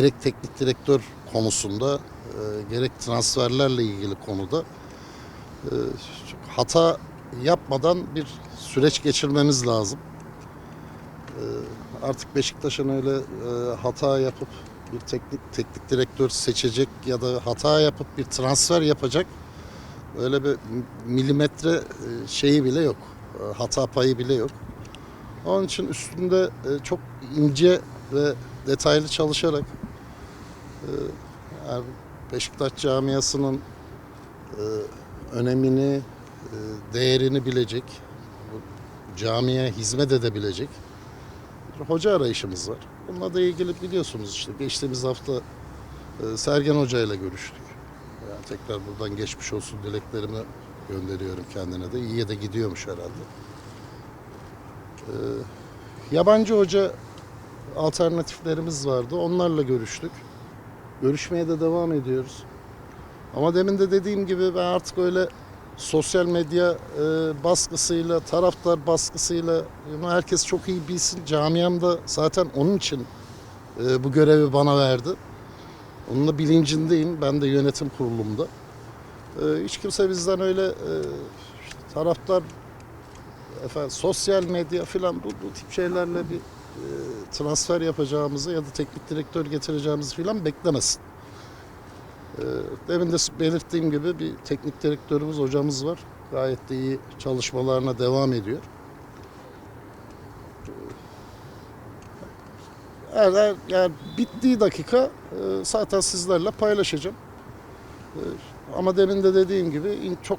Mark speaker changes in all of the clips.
Speaker 1: Gerek teknik direktör konusunda e, gerek transferlerle ilgili konuda e, hata yapmadan bir süreç geçirmemiz lazım. E, artık Beşiktaş'ın öyle e, hata yapıp bir teknik teknik direktör seçecek ya da hata yapıp bir transfer yapacak öyle bir milimetre e, şeyi bile yok. E, hata payı bile yok. Onun için üstünde e, çok ince ve detaylı çalışarak yani Beşiktaş camiasının önemini, değerini bilecek, camiye hizmet edebilecek bir hoca arayışımız var. Bununla da ilgili biliyorsunuz işte geçtiğimiz hafta Sergen Hoca ile görüştük. Yani tekrar buradan geçmiş olsun dileklerimi gönderiyorum kendine de. İyiye de gidiyormuş herhalde. Yabancı hoca alternatiflerimiz vardı. Onlarla görüştük. Görüşmeye de devam ediyoruz. Ama demin de dediğim gibi ben artık öyle sosyal medya e, baskısıyla, taraftar baskısıyla bunu herkes çok iyi bilsin. Camiam da zaten onun için e, bu görevi bana verdi. Onun da bilincindeyim. Ben de yönetim kurulumda. E, hiç kimse bizden öyle e, taraftar efendim, sosyal medya falan bu, bu tip şeylerle bir transfer yapacağımızı ya da teknik direktör getireceğimizi falan beklemesin. E, demin de belirttiğim gibi bir teknik direktörümüz, hocamız var. Gayet de iyi çalışmalarına devam ediyor. Eğer, eğer- yani bittiği dakika e, zaten sizlerle paylaşacağım. E, ama demin de dediğim gibi çok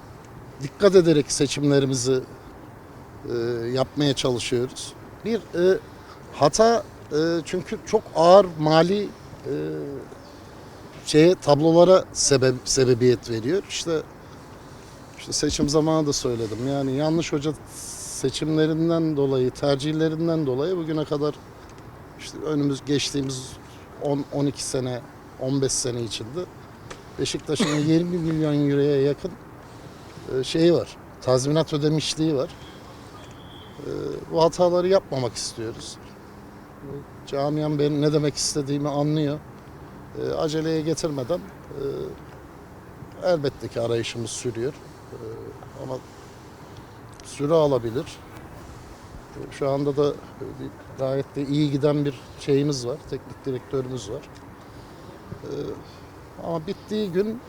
Speaker 1: dikkat ederek seçimlerimizi e, yapmaya çalışıyoruz. Bir e, hata e, çünkü çok ağır mali e, şeye tablolara sebep sebebiyet veriyor. İşte işte seçim zamanı da söyledim. Yani yanlış hoca seçimlerinden dolayı, tercihlerinden dolayı bugüne kadar işte önümüz geçtiğimiz 10 12 sene, 15 sene içinde Beşiktaş'ın 20 milyon euroya yakın e, şeyi var. Tazminat ödemişliği var. E, Bu hataları yapmamak istiyoruz. Camiam benim ne demek istediğimi anlıyor. E, Aceleye getirmeden e, elbette ki arayışımız sürüyor. E, Ama süre alabilir. E, Şu anda da e, gayet de iyi giden bir şeyimiz var. Teknik direktörümüz var. E, Ama bittiği gün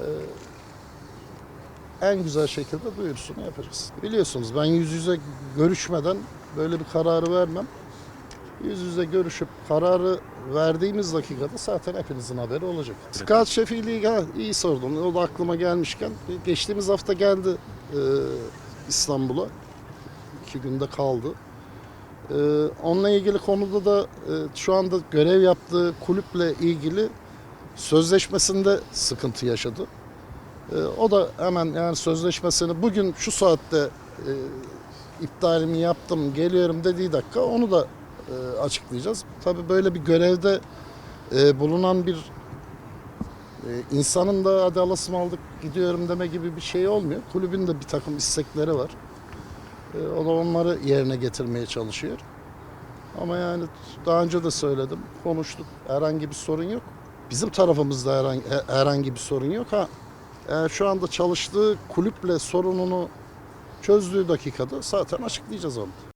Speaker 1: e, en güzel şekilde duyurusunu yapacağız. Biliyorsunuz ben yüz yüze görüşmeden böyle bir kararı vermem. Yüz yüze görüşüp kararı verdiğimiz dakikada zaten hepinizin haberi olacak. Scout şefiliği ha, iyi sordun. O da aklıma gelmişken. Geçtiğimiz hafta geldi e, İstanbul'a. İki günde kaldı. E, onunla ilgili konuda da e, şu anda görev yaptığı kulüple ilgili sözleşmesinde sıkıntı yaşadı. E, o da hemen yani sözleşmesini bugün şu saatte e, iptalimi yaptım geliyorum dediği dakika onu da e, açıklayacağız. Tabii böyle bir görevde e, bulunan bir e, insanın da hadi alasım aldık gidiyorum deme gibi bir şey olmuyor. Kulübün de bir takım istekleri var. E, o da onları yerine getirmeye çalışıyor. Ama yani daha önce de söyledim, konuştuk. Herhangi bir sorun yok. Bizim tarafımızda herhangi, herhangi bir sorun yok. Ha, eğer şu anda çalıştığı kulüple sorununu çözdüğü dakikada zaten açıklayacağız onu.